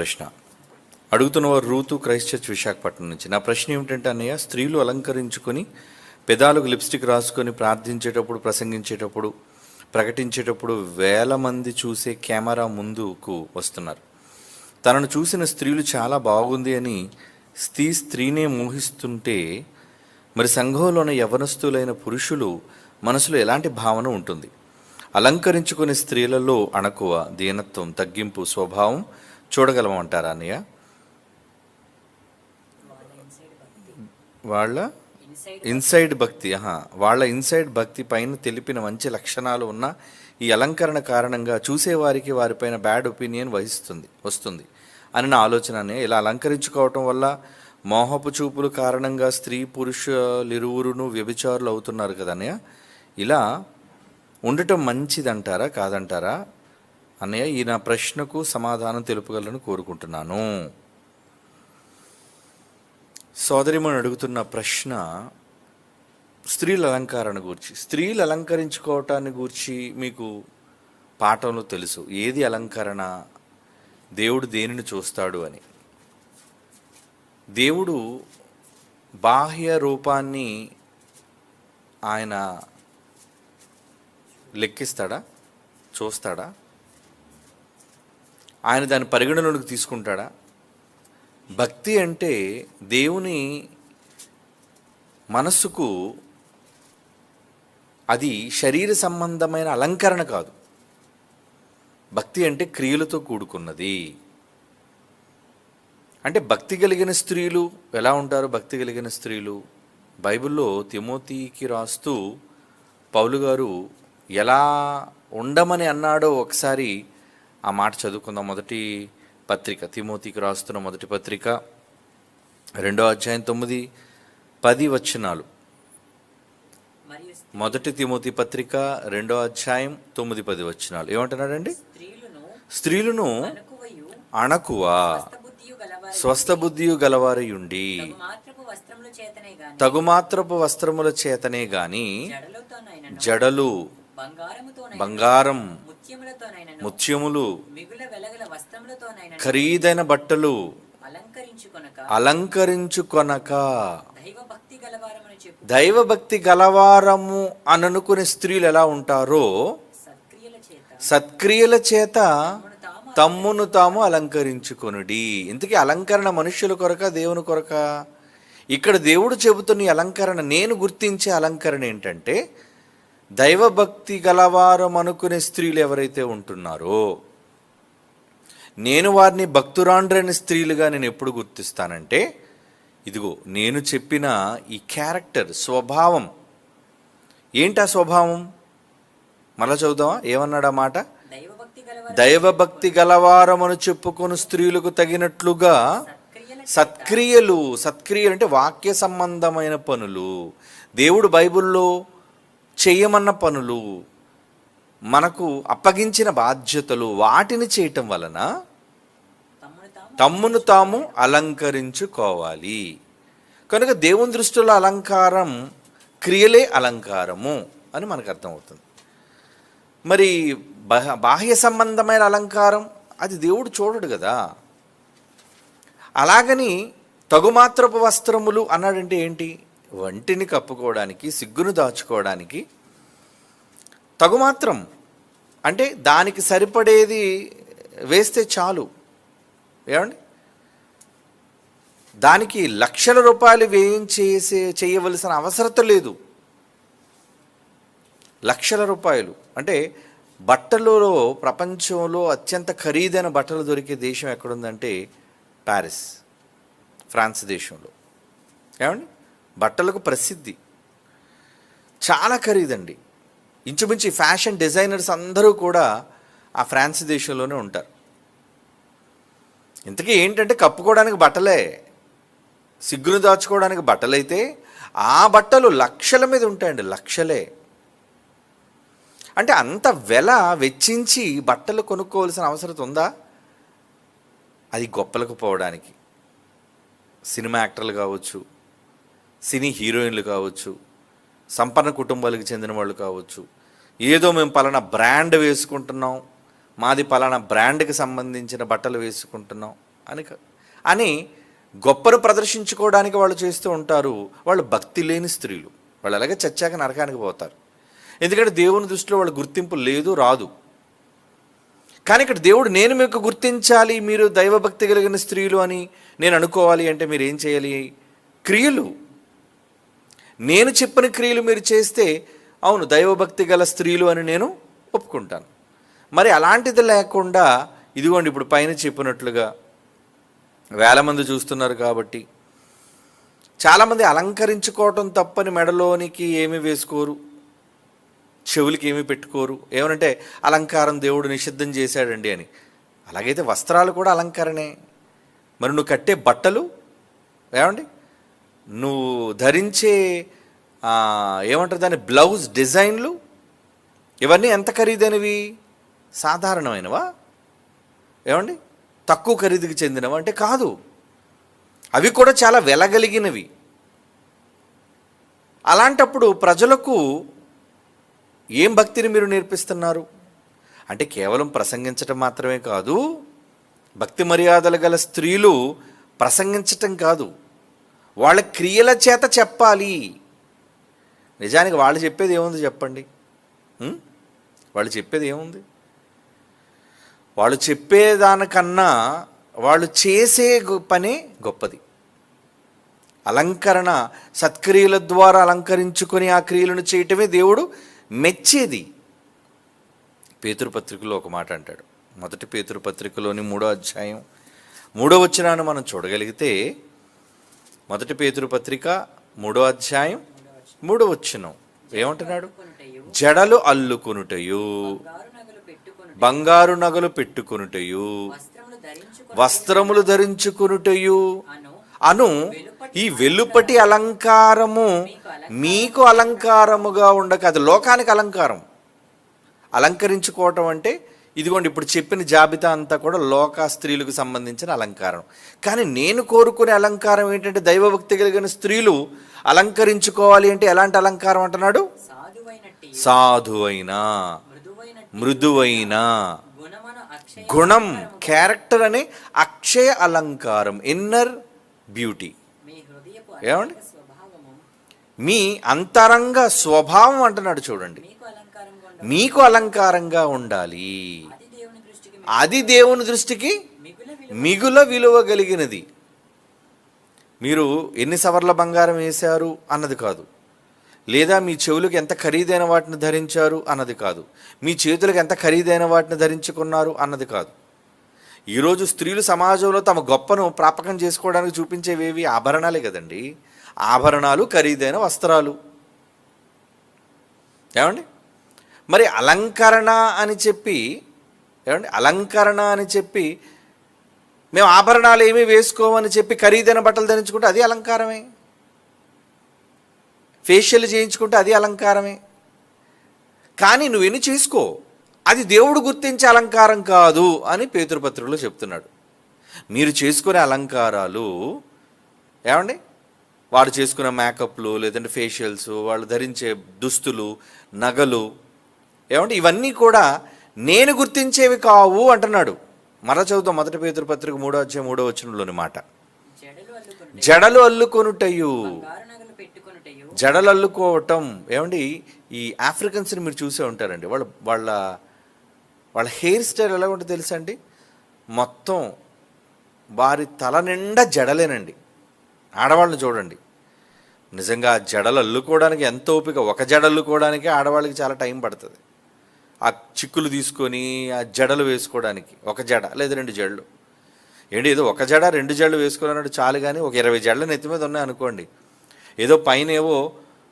ప్రశ్న. అడుగుతున్నవారు Ruth Christ church Visakhapatnam నుంచి. నా ప్రశ్న ఏమిటంటే అన్నయ్య స్త్రీలు అలంకరించుకొని పెదాలకు లిప్స్టిక్ రాసుకొని ప్రార్థించేటప్పుడు ప్రసంగించేటప్పుడు ప్రకటించేటప్పుడు వేల మంది చూసే కెమెరా ముందుకు వస్తున్నారు. తనను చూసిన స్త్రీలు చాలా బాగుంది అని స్త్రీ స్త్రీనే మోహిస్తుంటే మరి సంఘంలోని యవనస్తులైన పురుషులు మనసులో ఎలాంటి భావన ఉంటుంది? అలంకరించుకునే స్త్రీలలో అణకువ దీనత్వం తగ్గింపు స్వభావం చూడగలమంటారా అన్నయ్య? వాళ్ళ ఇన్సైడ్ భక్తి ఆహా వాళ్ళ ఇన్సైడ్ భక్తి పైన తెలిపిన మంచి లక్షణాలు ఉన్న ఈ అలంకరణ కారణంగా చూసేవారికి వారిపైన బ్యాడ్ ఒపీనియన్ వహిస్తుంది వస్తుంది. అని నా ఆలోచననే ఇలా అలంకరించుకోవటం వల్ల మోహపు చూపులు కారణంగా స్త్రీ పురుషులిరువురును వ్యభిచారులు అవుతున్నారు కదనయ్య ఇలా ఉండటం మంచిదంటారా కాదంటారా? అన్నయ్య ఈ నా ప్రశ్నకు సమాధానం తెలుపగలను కోరుకుంటున్నాను. సోదరిమణి అడుగుతున్న ప్రశ్న స్త్రీల అలంకారణ గురించి. స్త్రీలు అలంకరించుకోవటాన్ని గురించి మీకు పాఠంలో తెలుసు. ఏది అలంకరణ? దేవుడు దేనిని చూస్తాడు అని. దేవుడు బాహ్య రూపాన్ని ఆయన లెక్కిస్తాడా? చూస్తాడా? ఆయన దాని పరిగణలోకి తీసుకుంటాడా? భక్తి అంటే దేవుని మనస్సుకు అది శరీర సంబంధమైన అలంకరణ కాదు. భక్తి అంటే క్రియలతో కూడుకున్నది. అంటే భక్తి కలిగిన స్త్రీలు ఎలా ఉంటారు? భక్తి కలిగిన స్త్రీలు బైబిల్లో తిమోతికి రాస్తూ పౌలు గారు ఎలా ఉండమని అన్నాడో ఒకసారి ఆ మాట చదువుకుందాం. మొదటి పత్రిక తిమోతికి రాస్తున్న మొదటి పత్రిక రెండో అధ్యాయం తొమ్మిది పది వచనాలు. మొదటి తిమోతి పత్రిక రెండో అధ్యాయం తొమ్మిది పది వచనాలు. ఏమంటున్నాడండి? స్త్రీలను అణకువ స్వస్థ బుద్ధియు గలవారయుండి మాత్రపు వస్త్రముల చేతనే గాని తగుమాత్రపు వస్త్రముల చేతనే గాని జడలు బంగారం ముత్యములు ఖరీదైన బట్టలు అలంకరించుకొనక దైవభక్తి గలవారము అని అనుకునే స్త్రీలు ఎలా ఉంటారో సత్క్రియల చేత తమ్మును తాము అలంకరించుకొనుడి. ఇంతకీ అలంకరణ మనుష్యుల కొరక దేవుని కొరక? ఇక్కడ దేవుడు చెబుతున్న అలంకరణ నేను గుర్తించే అలంకరణ ఏంటంటే దైవభక్తి గలవారం అనుకునే స్త్రీలు ఎవరైతే ఉంటున్నారో నేను వారిని భక్తురాండ్రని స్త్రీలుగా నేను ఎప్పుడు గుర్తిస్తానంటే ఇదిగో నేను చెప్పిన ఈ క్యారెక్టర్ స్వభావం. ఏంటా స్వభావం? మళ్ళా చదువుదామా? ఏమన్నాడు ఆ మాట? దైవభక్తి గలవారమని చెప్పుకొని స్త్రీలకు తగినట్లుగా సత్క్రియలు సత్క్రియలు అంటే వాక్య సంబంధమైన పనులు. దేవుడు బైబిల్లో చేయమన్న పనులు మనకు అప్పగించిన బాధ్యతలు వాటిని చేయటం వలన తమ్మును తాము అలంకరించుకోవాలి. కనుక దేవుని దృష్టిలో అలంకారం క్రియలే అలంకారము అని మనకు అర్థమవుతుంది. మరి బాహ్య సంబంధమైన అలంకారం అది దేవుడు చూడడు కదా. అలాగని తగుమాత్రపు వస్త్రములు అన్నాడంటే ఏంటి? వంటిని కప్పుకోవడానికి సిగ్గును దాచుకోవడానికి తగుమాత్రం అంటే దానికి సరిపడేది వేస్తే చాలు. ఏమండి? దానికి లక్షల రూపాయలు వేయించేసే చేయవలసిన అవసరత లేదు. లక్షల రూపాయలు. అంటే బట్టలలో ప్రపంచంలో అత్యంత ఖరీదైన బట్టలు దొరికే దేశం ఎక్కడుందంటే ప్యారిస్ ఫ్రాన్స్ దేశంలో. ఏమండి? బట్టలకు ప్రసిద్ధి. చాలా ఖరీదండి. ఇంచుమించు ఫ్యాషన్ డిజైనర్స్ అందరూ కూడా ఆ ఫ్రాన్స్ దేశంలోనే ఉంటారు. ఇంతకీ ఏంటంటే కప్పుకోవడానికి బట్టలే. సిగ్గును దాచుకోవడానికి బట్టలైతే ఆ బట్టలు లక్షల మీద ఉంటాయండి లక్షలే. అంటే అంత వెల వెచ్చించి బట్టలు కొనుక్కోవాల్సిన అవసరం ఉందా? అది గొప్పలకు పోవడానికి. సినిమా యాక్టర్లు కావచ్చు సినీ హీరోయిన్లు కావచ్చు సంపన్న కుటుంబాలకు చెందిన వాళ్ళు కావచ్చు ఏదో మేము పలానా బ్రాండ్ వేసుకుంటున్నాం మాది పలానా బ్రాండ్కి సంబంధించిన బట్టలు వేసుకుంటున్నాం అని అని గొప్పను ప్రదర్శించుకోవడానికి వాళ్ళు చేస్తూ ఉంటారు. వాళ్ళు భక్తి లేని స్త్రీలు. వాళ్ళు అలాగే చచ్చాక నరకానికి పోతారు. ఎందుకంటే దేవుని దృష్టిలో వాళ్ళ గుర్తింపు లేదు రాదు. కానీ ఇక్కడ దేవుడు నేను మీకు గుర్తించాలి మీరు దైవభక్తి కలిగిన స్త్రీలు అని నేను అనుకోవాలి అంటే మీరు ఏం చేయాలి? క్రియలు. నేను చెప్పిన క్రియలు మీరు చేస్తే అవును దైవభక్తి గల స్త్రీలు అని నేను ఒప్పుకుంటాను. మరి అలాంటిది లేకుండా ఇదిగోండి ఇప్పుడు పైన చెప్పినట్లుగా వేల మంది చూస్తున్నారు కాబట్టి చాలామంది అలంకరించుకోవటం తప్పని మెడలోనికి ఏమి వేసుకోరు చెవులకి ఏమి పెట్టుకోరు. ఏమనంటే అలంకారం దేవుడు నిషిద్ధం చేశాడండి అని. అలాగైతే వస్త్రాలు కూడా అలంకరణే. మరి నువ్వు కట్టే బట్టలు ఏమండి? నువ్వు ధరించే ఏమంటారు దాని బ్లౌజ్ డిజైన్లు? ఇవన్నీ ఎంత ఖరీదైనవి? సాధారణమైనవా? ఏమండి? తక్కువ ఖరీదుకి చెందినవా? అంటే కాదు. అవి కూడా చాలా వెలగలిగినవి. అలాంటప్పుడు ప్రజలకు ఏం భక్తిని మీరు నేర్పిస్తున్నారు? అంటే కేవలం ప్రసంగించటం మాత్రమే కాదు భక్తి మర్యాదలు గల స్త్రీలు ప్రసంగించటం కాదు. వాళ్ళ క్రియల చేత చెప్పాలి. నిజానికి వాళ్ళు చెప్పేది ఏముంది చెప్పండి? వాళ్ళు చెప్పేది ఏముంది? వాళ్ళు చెప్పేదానికన్నా వాళ్ళు చేసే పనే గొప్పది. అలంకరణ సత్క్రియల ద్వారా అలంకరించుకొని ఆ క్రియలను చేయటమే దేవుడు మెచ్చేది. పేతురుపత్రికలో ఒక మాట అంటాడు. మొదటి పేతురుపత్రికలోని మూడో అధ్యాయం మూడో వచనాన్ని మనం చూడగలిగితే మొదటి పేతురు పత్రిక మూడో అధ్యాయం మూడో వచ్చినం ఏమంటున్నాడు? జడలు అల్లుకొనుటయు బంగారు నగలు పెట్టుకునుటయు పెట్టుకొనుటయు వస్త్రములు ధరించుకునుటయు ధరించుకొనుటయు అను ఈ వెలుపటి అలంకారము మీకు అలంకారముగా ఉండక అది లోకానికి అలంకారం. అలంకరించుకోవటం అంటే ఇదిగోండి ఇప్పుడు చెప్పిన జాబితా అంతా కూడా లోక స్త్రీలకు సంబంధించిన అలంకారం. కానీ నేను కోరుకునే అలంకారం ఏంటంటే దైవభక్తి కలిగిన స్త్రీలు అలంకరించుకోవాలి అంటే ఎలాంటి అలంకారం అంటున్నాడు? సాధువైన మృదువైన. గుణం క్యారెక్టర్ అనే అక్షయ అలంకారం ఇన్నర్ బ్యూటీ ఏమండి? మీ అంతరంగ స్వభావం అంటున్నాడు చూడండి. మీకు అలంకారంగా ఉండాలి. అది దేవుని దృష్టికి మిగుల. విలువ కలిగినది. మీరు ఎన్ని సవర్ల బంగారం వేశారు అన్నది కాదు. లేదా మీ చెవులకు ఎంత ఖరీదైన వాటిని ధరించారు అన్నది కాదు. మీ చేతులకు ఎంత ఖరీదైన వాటిని ధరించుకున్నారు అన్నది కాదు. ఈరోజు స్త్రీలు సమాజంలో తమ గొప్పను ప్రాపకం చేసుకోవడానికి చూపించేవేవి ఆభరణాలే కదండి. ఆభరణాలు ఖరీదైన వస్త్రాలు. ఏమండి? మరి అలంకరణ అని చెప్పి ఏమండి? అలంకరణ అని చెప్పి మేము ఆభరణాలు ఏమీ వేసుకోమని చెప్పి ఖరీదైన బట్టలు ధరించుకుంటే అది అలంకారమే. ఫేషియల్ చేయించుకుంటే అది అలంకారమే. కానీ నువ్వు ఎన్ని చేసుకో అది దేవుడు గుర్తించే అలంకారం కాదు అని పేతృపత్రికలో చెప్తున్నాడు. మీరు చేసుకునే అలంకారాలు ఏమండి? వాడు చేసుకునే మేకప్లు లేదంటే ఫేషియల్స్ వాళ్ళు ధరించే దుస్తులు నగలు ఏమంటే ఇవన్నీ కూడా నేను గుర్తించేవి కావు అంటున్నాడు. మర చదువుతాం మొదటి పత్రిక మూడో వచ్చే మూడో వచనంలోని మాట. జడలు జడలు అల్లుకొనుటయు. జడలు అల్లుకోవటం. ఏమండి ఈ ఆఫ్రికన్స్ని మీరు చూసే ఉంటారండి. వాళ్ళ వాళ్ళ వాళ్ళ హెయిర్ స్టైల్ ఎలా ఉంటుందో తెలుసా అండి? మొత్తం వారి తల నిండా జడలేనండి. ఆడవాళ్ళని చూడండి. నిజంగా జడలు అల్లుకోవడానికి ఎంత ఓపిక. ఒక జడ అల్లుకోవడానికి ఆడవాళ్ళకి చాలా టైం పడుతుంది. ఆ చిక్కులు తీసుకొని ఆ జడలు వేసుకోవడానికి ఒక జడ లేదా రెండు జడలు. ఏంటి ఏదో ఒక జడ రెండు జడలు వేసుకోవాలన్నట్టు చాలు కానీ ఒక ఇరవై జడలు నెత్తి మీద ఉన్నాయి అనుకోండి. ఏదో పైన ఏవో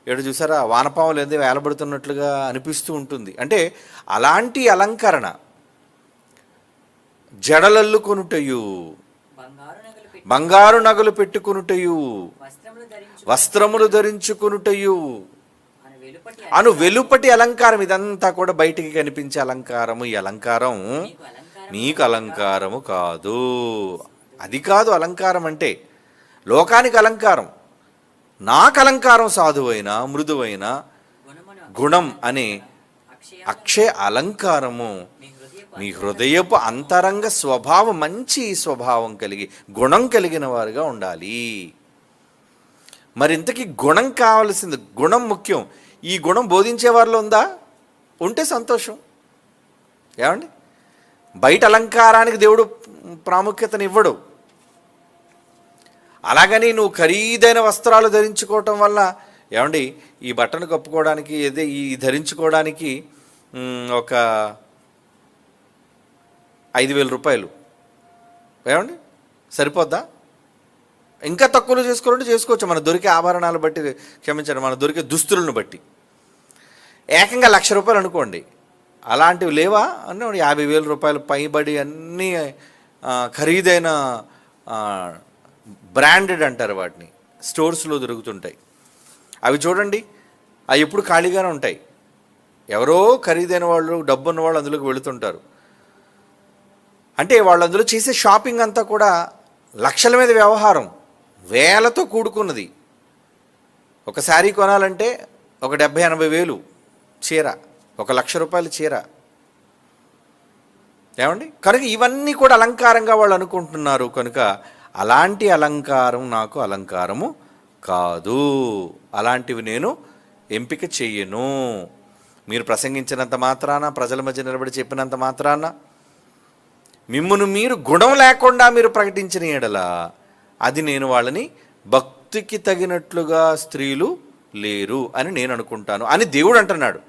ఏడు చూసారా వానపాములు ఏదో వేలబడుతున్నట్లుగా అనిపిస్తూ ఉంటుంది. అంటే అలాంటి అలంకరణ జడలల్లు కొనుటయు బంగారు నగలు పెట్టి పెట్టుకొనుటయు వస్త్రములు ధరించు వస్త్రములు ధరించుకొనుటయు అని వెలుపటి అలంకారం ఇదంతా కూడా బయటికి కనిపించే అలంకారము. ఈ అలంకారం నీకు అలంకారము కాదు. అది కాదు అలంకారం అంటే లోకానికి అలంకారం. నాకు అలంకారం సాధువైన మృదువైన గుణం అనే అక్షయ అలంకారము. మీ హృదయపు నీ హృదయపు అంతరంగ స్వభావం మంచి స్వభావం కలిగి గుణం కలిగిన వారుగా ఉండాలి. మరి ఇంతకీ గుణం కావాల్సింది గుణం ముఖ్యం. ఈ గుణం బోధించే వారిలో ఉందా? ఉంటే సంతోషం. ఏమండి? బయట అలంకారానికి దేవుడు ప్రాముఖ్యతనివ్వడు. అలాగని నువ్వు ఖరీదైన వస్త్రాలు ధరించుకోవటం వల్ల ఏమండి? ఈ బట్టను కప్పుకోవడానికి ఏదే ఈ ధరించుకోవడానికి ఒక ఐదు వేల రూపాయలు. ఏమండి? సరిపోద్దా? ఇంకా తక్కువలో చేసుకోవాలంటే చేసుకోవచ్చు. మన దొరికే ఆభరణాలు బట్టి క్షమించండి మన దొరికే దుస్తులను బట్టి. ఏకంగా లక్ష రూపాయలు అనుకోండి. అలాంటివి లేవా? అన్న యాభై వేల రూపాయలు పైబడి అన్నీ ఖరీదైన బ్రాండెడ్ అంటారు వాటిని. స్టోర్స్లో దొరుకుతుంటాయి. అవి చూడండి. అవి ఎప్పుడు ఖాళీగానే ఉంటాయి. ఎవరో ఖరీదైన వాళ్ళు డబ్బున్న వాళ్ళు అందులోకి వెళుతుంటారు. అంటే వాళ్ళు అందులో చేసే షాపింగ్ అంతా కూడా లక్షల మీద వ్యవహారం. వేలతో కూడుకున్నది. ఒక శారీ కొనాలంటే ఒక డెబ్భై ఎనభై వేలు చీర ఒక లక్ష రూపాయల చీర. ఏమండి? కనుక ఇవన్నీ కూడా అలంకారంగా వాళ్ళు అనుకుంటున్నారు కనుక అలాంటి అలంకారం నాకు అలంకారము కాదు. అలాంటివి నేను ఎంపిక చెయ్యను. మీరు ప్రసంగించినంత మాత్రాన ప్రజల మధ్య నిలబడి చెప్పినంత మాత్రాన మిమ్మును మీరు గుణం లేకుండా మీరు ప్రకటించిన ఎడలా అది నేను వాళ్ళని భక్తికి తగినట్లుగా స్త్రీలు లేరు అని నేను అనుకుంటాను అని దేవుడు అంటున్నాడు.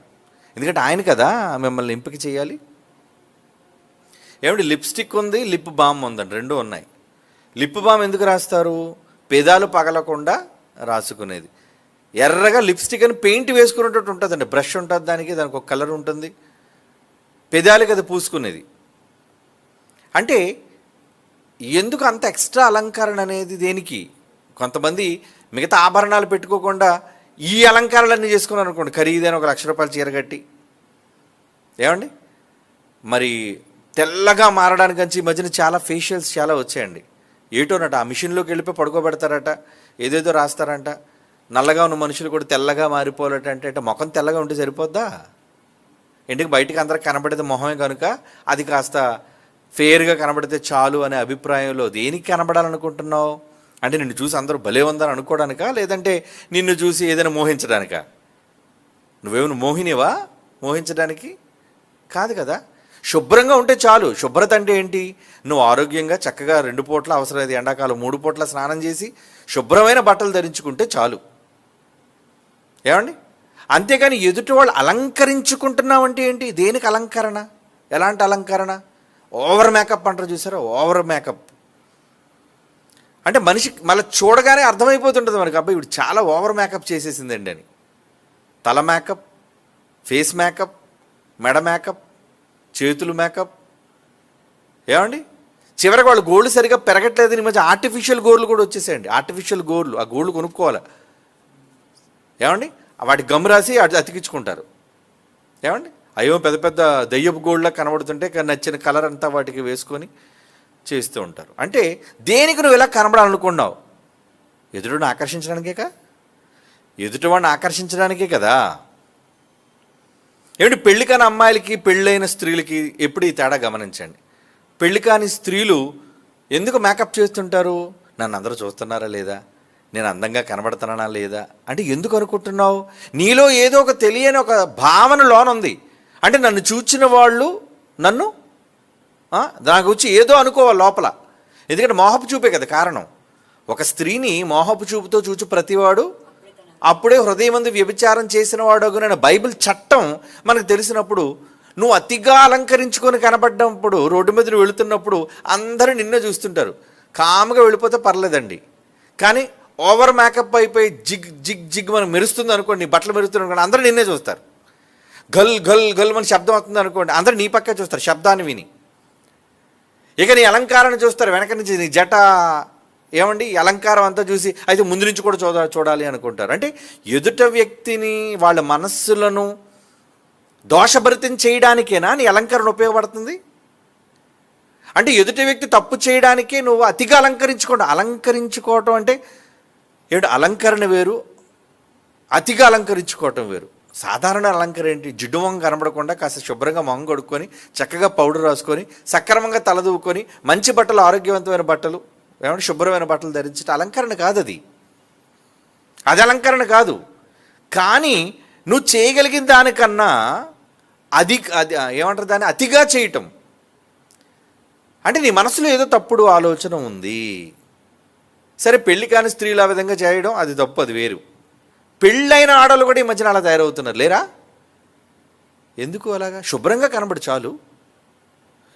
ఎందుకంటే ఆయన కదా మిమ్మల్ని ఎంపిక చేయాలి. ఏమిటి లిప్స్టిక్ ఉంది లిప్ బామ్ ఉందండి రెండు ఉన్నాయి. లిప్ బామ్ ఎందుకు రాస్తారు? పెదాలు పగలకుండా రాసుకునేది. ఎర్రగా లిప్స్టిక్ అని పెయింట్ వేసుకునేటట్టు ఉంటుందండి బ్రష్ ఉంటుంది దానికి దానికి ఒక కలర్ ఉంటుంది. పెదాలకి అది పూసుకునేది. అంటే ఎందుకు అంత ఎక్స్ట్రా అలంకరణ అనేది దేనికి? కొంతమంది మిగతా ఆభరణాలు పెట్టుకోకుండా ఈ అలంకారాలన్నీ చేసుకున్నారు అనుకోండి. ఖరీదైన ఒక లక్ష రూపాయలు చీర కట్టి. ఏమండి? మరి తెల్లగా మారడానికి అంచి ఈ మధ్యన చాలా ఫేషియల్స్ చాలా వచ్చాయండి. ఏటోనట ఆ మిషన్లోకి వెళ్ళిపోయి పడుకోబెడతారట ఏదేదో రాస్తారంట. నల్లగా ఉన్న మనుషులు కూడా తెల్లగా మారిపోవాలట అంటే ముఖం తెల్లగా ఉంటే సరిపోద్దా? ఇంటికి బయటకు అందరికి కనబడేది మొహమే కనుక అది కాస్త ఫెయిర్గా కనబడితే చాలు అనే అభిప్రాయంలో దేనికి కనబడాలనుకుంటున్నావు? అంటే నిన్ను చూసి అందరూ భలే ఉందని అనుకోవడానికా లేదంటే నిన్ను చూసి ఏదైనా మోహించడానికా? నువ్వేమైనా మోహినివా? మోహించడానికి? కాదు కదా. శుభ్రంగా ఉంటే చాలు. శుభ్రత అంటే ఏంటి? నువ్వు ఆరోగ్యంగా చక్కగా రెండు పూట్ల అవసరమైతే ఎండాకాలం మూడు పూట్ల స్నానం చేసి శుభ్రమైన బట్టలు ధరించుకుంటే చాలు. ఏమండి? అంతేకాని ఎదుటి వాళ్ళు అలంకరించుకుంటున్నావంటే ఏంటి? దేనికి అలంకరణ? ఎలాంటి అలంకరణ? ఓవర్ మేకప్ అంటారు చూసారా? Over makeup. అంటే మనిషి మళ్ళీ చూడగానే అర్థమైపోతుంటుంది మనకి అబ్బాయి ఇప్పుడు చాలా ఓవర్ మేకప్ చేసేసిందండి అని. తల మేకప్ ఫేస్ మేకప్ మెడ మేకప్ చేతులు మేకప్. ఏమండి? చివరికి వాళ్ళు గోల్డ్ సరిగా పెరగట్లేదు ఈ మధ్య ఆర్టిఫిషియల్ గోర్లు కూడా వచ్చేసాయండి. ఆర్టిఫిషియల్ గోర్లు ఆ గోల్డ్ కొనుక్కోవాలి? ఏమండి? వాటి గమ్ రాసి అటు అతికించుకుంటారు. ఏమండి? అయ్యో పెద్ద పెద్ద దయ్యపు గోల్డ్లా కనబడుతుంటే కానీ నచ్చిన కలర్ అంతా వాటికి వేసుకొని చేస్తూ ఉంటారు. అంటే దేనికి నువ్వు ఇలా కనబడాలనుకున్నావు? ఎదుటిని ఆకర్షించడానికేకా? ఎదుటివాడిని ఆకర్షించడానికే కదా. ఏమిటి పెళ్ళి కాని అమ్మాయిలకి పెళ్ళైన స్త్రీలకి ఎప్పుడు ఈ తేడా గమనించండి. పెళ్ళి కాని స్త్రీలు ఎందుకు మేకప్ చేస్తుంటారు? నన్ను అందరూ చూస్తున్నారా లేదా? నేను అందంగా కనబడుతున్నానా లేదా? అంటే ఎందుకు అనుకుంటున్నావు? నీలో ఏదో ఒక తెలియని ఒక భావన లోనుంది. అంటే నన్ను చూచిన వాళ్ళు నన్ను ఆ, దాని గురించి ఏదో అనుకోవాలి లోపల. ఎందుకంటే మోహపు చూపే కదా కారణం. ఒక స్త్రీని మోహపు చూపుతో చూచి ప్రతివాడు అప్పుడే హృదయమందు వ్యభిచారం చేసిన వాడు బైబిల్ చట్టం మనకు తెలిసినప్పుడు నువ్వు అతిగా అలంకరించుకొని కనబడ్డప్పుడు రోడ్డు మీద వెళుతున్నప్పుడు అందరూ నిన్నే చూస్తుంటారు. కామ్గా వెళ్ళిపోతే పర్లేదండి. కానీ ఓవర్ మేకప్ అయిపోయి జిగ్ జిగ్ జిగ్ మనం మెరుస్తుంది అనుకోండి బట్టలు మెరుస్తుంది అనుకోండి అందరూ నిన్నే చూస్తారు. గల్ గల్ గల్ అని శబ్దం అవుతుంది అనుకోండి. అందరూ నీ పక్కే చూస్తారు శబ్దాన్ని విని. ఇక నీ అలంకారాన్ని చూస్తారు వెనక నుంచి నీ జట. ఏమండి? అలంకారం అంతా చూసి అయితే ముందు నుంచి కూడా చూడ చూడాలి అనుకుంటారు. అంటే ఎదుట వ్యక్తిని వాళ్ళ మనస్సులను దోషభరితం చేయడానికేనా నీ అలంకరణ ఉపయోగపడుతుంది? అంటే ఎదుటి వ్యక్తి తప్పు చేయడానికే నువ్వు అతిగా అలంకరించుకోవడం అలంకరించుకోవటం అంటే ఏడు అలంకరణ వేరు అతిగా అలంకరించుకోవటం వేరు. సాధారణ అలంకరణ ఏంటి? జిడ్డు మొహం కనబడకుండా కాస్త శుభ్రంగా మొహం కొడుక్కొని చక్కగా పౌడర్ రాసుకొని సక్రమంగా తలదూకొని మంచి బట్టలు ఆరోగ్యవంతమైన బట్టలు ఏమంటే శుభ్రమైన బట్టలు ధరించడం అలంకరణ కాదు అది అది అలంకరణ కాదు. కానీ నువ్వు చేయగలిగిన దానికన్నా అది అది ఏమంటారు దాన్ని? అతిగా చేయటం. అంటే నీ మనసులో ఏదో తప్పుడు ఆలోచన ఉంది. సరే పెళ్ళి కాని స్త్రీలు ఆ విధంగా చేయడం అది తప్పు అది వేరు. పెళ్ళైన ఆడలు కూడా ఈ మధ్యన అలా తయారవుతున్నారు. లేరా? ఎందుకు అలాగా? శుభ్రంగా కనబడు చాలు.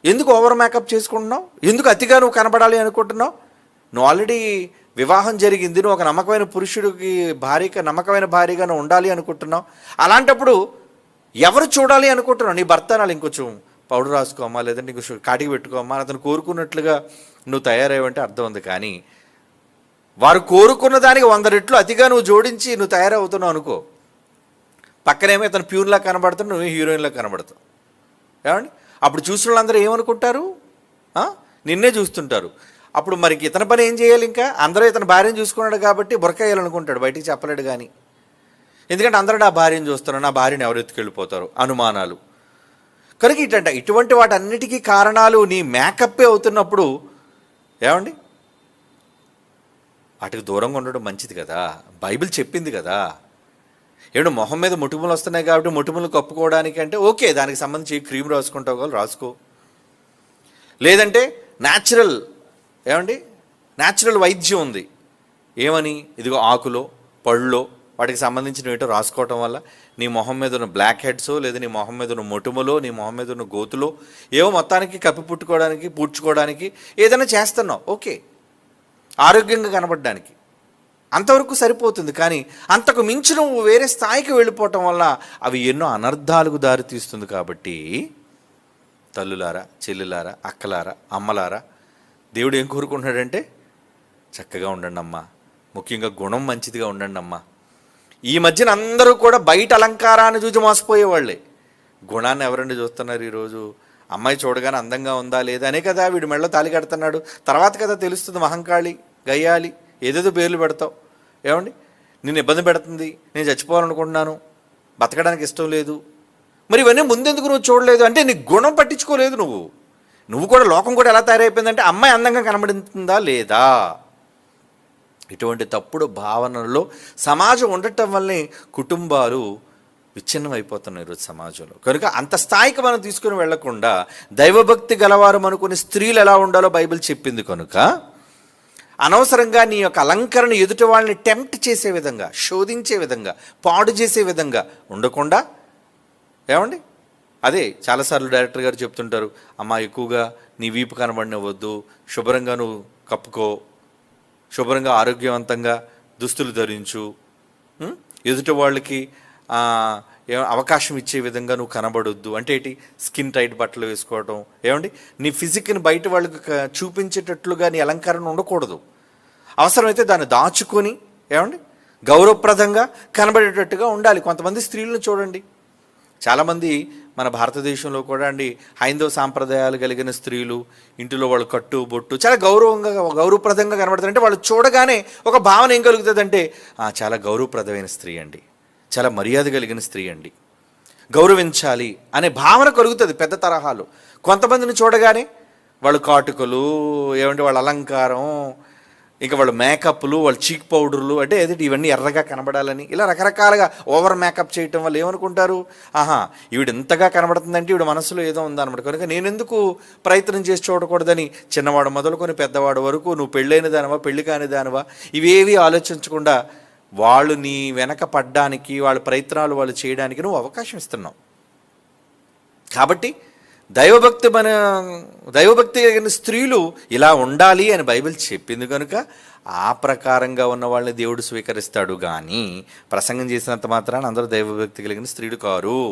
ఎందుకు ఓవర్ మేకప్ చేసుకుంటున్నావు? ఎందుకు అతిగా నువ్వు కనబడాలి అనుకుంటున్నావు? నువ్వు ఆల్రెడీ వివాహం జరిగింది. నువ్వు ఒక నమ్మకమైన పురుషుడికి భార్యగా నమ్మకమైన భార్యగా నువ్వు ఉండాలి అనుకుంటున్నావు. అలాంటప్పుడు ఎవరు చూడాలి అనుకుంటున్నావు? నీ భర్త నాలు ఇంకొంచెం పౌడర్ రాసుకోమా లేదంటే ఇంకొంచెం కాటికి పెట్టుకోమా అతను కోరుకున్నట్లుగా నువ్వు తయారయ్యావంటే అర్థం ఉంది. కానీ వారు కోరుకున్న దానికి వంద రెట్లు అతిగా నువ్వు జోడించి నువ్వు తయారవుతున్నావు అనుకో. పక్కనేమో ఇతను ప్యూన్లా కనబడుతావు నువ్వు హీరోయిన్లా కనబడతావు ఏమండి? అప్పుడు చూసిన వాళ్ళందరూ ఏమనుకుంటారు నిన్నే చూస్తుంటారు. అప్పుడు మరి ఇతని పని ఏం చేయాలి ఇంకా? అందరూ ఇతని భార్యను చూసుకున్నాడు కాబట్టి బురకేయాలనుకుంటాడు బయటికి చెప్పలేడు కానీ ఎందుకంటే అందరూ నా భార్యను చూస్తున్నారు నా భార్యను ఎవరు ఎత్తుకెళ్ళిపోతారు? అనుమానాలు. కనుక ఇటంట ఇటువంటి వాటన్నిటికీ కారణాలు నీ మేకప్పే అవుతున్నప్పుడు ఏమండి? వాటికి దూరంగా ఉండడం మంచిది కదా. బైబిల్ చెప్పింది కదా. ఏడు మొహం మీద ముటుములు వస్తున్నాయి కాబట్టి ముటుములు కప్పుకోవడానికి అంటే ఓకే దానికి సంబంధించి క్రీమ్ రాసుకుంటావు కావాలి రాసుకో. లేదంటే న్యాచురల్ ఏమండి? న్యాచురల్ వైద్యం ఉంది. ఏమని? ఇదిగో ఆకులో పళ్ళో వాటికి సంబంధించిన ఏంటో రాసుకోవటం వల్ల నీ మొహం మీద ఉన్న బ్లాక్ హెడ్స్ లేదా నీ మొహం మీద ఉన్న మొటుములో నీ మొహం మీద ఉన్న గోతులో ఏవో మొత్తానికి కప్పి పుట్టుకోవడానికి పూడ్చుకోవడానికి ఏదైనా చేస్తున్నావు. ఓకే. ఆరోగ్యంగా కనబడడానికి. అంతవరకు సరిపోతుంది కానీ అంతకు మించి నువ్వు వేరే స్థాయికి వెళ్ళిపోవటం వల్ల అవి ఎన్నో అనర్థాలకు దారితీస్తుంది కాబట్టి తల్లులారా చెల్లులారా అక్కలారా అమ్మలారా దేవుడు ఏం కోరుకుంటున్నాడంటే చక్కగా ఉండండి అమ్మా. ముఖ్యంగా గుణం మంచిదిగా ఉండండి అమ్మా. ఈ మధ్యన అందరూ కూడా బయట అలంకారాన్ని చూసి మోసపోయేవాళ్ళే. గుణాన్ని ఎవరండి చూస్తున్నారు ఈరోజు? అమ్మాయి చూడగానే అందంగా ఉందా లేదా అనే కదా వీడు మెళ్ళ తాలి కడుతున్నాడు. తర్వాత కదా తెలుస్తుంది మహంకాళి గయ్యాలి ఏదేదో పేర్లు పెడతావు. ఏమండి? నిన్ను ఇబ్బంది పెడుతుంది నేను చచ్చిపోవాలనుకుంటున్నాను బతకడానికి ఇష్టం లేదు. మరి ఇవన్నీ ముందెందుకు నువ్వు చూడలేదు? అంటే నీ గుణం పట్టించుకోలేదు నువ్వు. నువ్వు కూడా లోకం కూడా ఎలా తయారైపోయిందంటే అమ్మాయి అందంగా కనబడుతుందా లేదా? ఇటువంటి తప్పుడు భావనలో సమాజం ఉండటం వల్లే కుటుంబాలు విచ్ఛిన్నం అయిపోతున్నాయి ఈరోజు సమాజంలో. కనుక అంత స్థాయికి మనం తీసుకుని వెళ్ళకుండా దైవభక్తి గలవారు అనుకుని స్త్రీలు ఎలా ఉండాలో బైబిల్ చెప్పింది కనుక అనవసరంగా నీ యొక్క అలంకరణ ఎదుటి వాళ్ళని టెంప్ట్ చేసే విధంగా శోధించే విధంగా పాడు చేసే విధంగా ఉండకుండా ఏమండి? అదే చాలాసార్లు డైరెక్టర్ గారు చెప్తుంటారు అమ్మా ఎక్కువగా నీ వీపు కనబడినవద్దు శుభ్రంగా నువ్వు కప్పుకో శుభ్రంగా ఆరోగ్యవంతంగా దుస్తులు ధరించు ఎదుటి వాళ్ళకి అవకాశం ఇచ్చే విధంగా నువ్వు కనబడొద్దు. అంటే ఏంటి? స్కిన్ టైట్ బట్టలు వేసుకోవడం ఏమండి? నీ ఫిజిక్ని బయట వాళ్ళకి చూపించేటట్లుగా నీ అలంకరణ ఉండకూడదు. అవసరమైతే దాన్ని దాచుకొని ఏమండి? గౌరవప్రదంగా కనబడేటట్టుగా ఉండాలి. కొంతమంది స్త్రీలను చూడండి. చాలామంది మన భారతదేశంలో కూడా అండి హైందవ సాంప్రదాయాలు కలిగిన స్త్రీలు ఇంటిలో వాళ్ళు కట్టు బొట్టు చాలా గౌరవంగా గౌరవప్రదంగా కనబడుతుంది అంటే వాళ్ళు చూడగానే ఒక భావన ఏం కలుగుతుంది అంటే చాలా గౌరవప్రదమైన స్త్రీ అండి. చాలా మర్యాద కలిగిన స్త్రీ అండి. గౌరవించాలి అనే భావన కలుగుతుంది పెద్ద తరహాలో. కొంతమందిని చూడగానే వాళ్ళు కాటుకలు ఏమంటే వాళ్ళ అలంకారం ఇంకా వాళ్ళ మేకప్లు వాళ్ళ చీక్ పౌడర్లు అంటే ఏది ఇవన్నీ ఎర్రగా కనబడాలని ఇలా రకరకాలుగా ఓవర్ మేకప్ చేయటం వల్ల ఏమనుకుంటారు? ఆహా ఈవిడ ఇంతగా కనబడుతుందంటే ఈవిడ మనసులో ఏదో ఉందన్నమాట. కనుక నేను ఎందుకు ప్రయత్నం చేసి చూడకూడదని? చిన్నవాడు మొదలుకొని పెద్దవాడు వరకు నువ్వు పెళ్ళైన దానివా పెళ్ళి కాని దానివా? ఇవేవి ఆలోచించకుండా వాళ్ళు నీ వెనక పడ్డానికి వాళ్ళ ప్రయత్నాలు వాళ్ళు చేయడానికి నువ్వు అవకాశం ఇస్తున్నావు. కాబట్టి దైవభక్తి మన దైవభక్తి కలిగిన స్త్రీలు ఇలా ఉండాలి అని బైబిల్ చెప్పింది కనుక ఆ ప్రకారంగా ఉన్న వాళ్ళని దేవుడు స్వీకరిస్తాడు. కానీ ప్రసంగం చేసినంత మాత్రాన అందరూ దైవభక్తి కలిగిన స్త్రీలు కారు.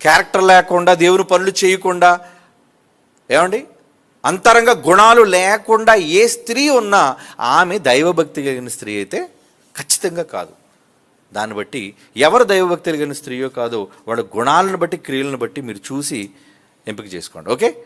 క్యారెక్టర్ లేకుండా దేవుని పనులు చేయకుండా ఏమండి? అంతరంగ గుణాలు లేకుండా ఏ స్త్రీ ఉన్నా ఆమె దైవభక్తి కలిగిన స్త్రీ అయితే ఖచ్చితంగా కాదు. దాన్ని బట్టి ఎవరు దైవభక్తి కలిగిన స్త్రీయో కాదో వాళ్ళ గుణాలను బట్టి క్రియలను బట్టి మీరు చూసి ఎంపిక చేసుకోండి. ఓకే?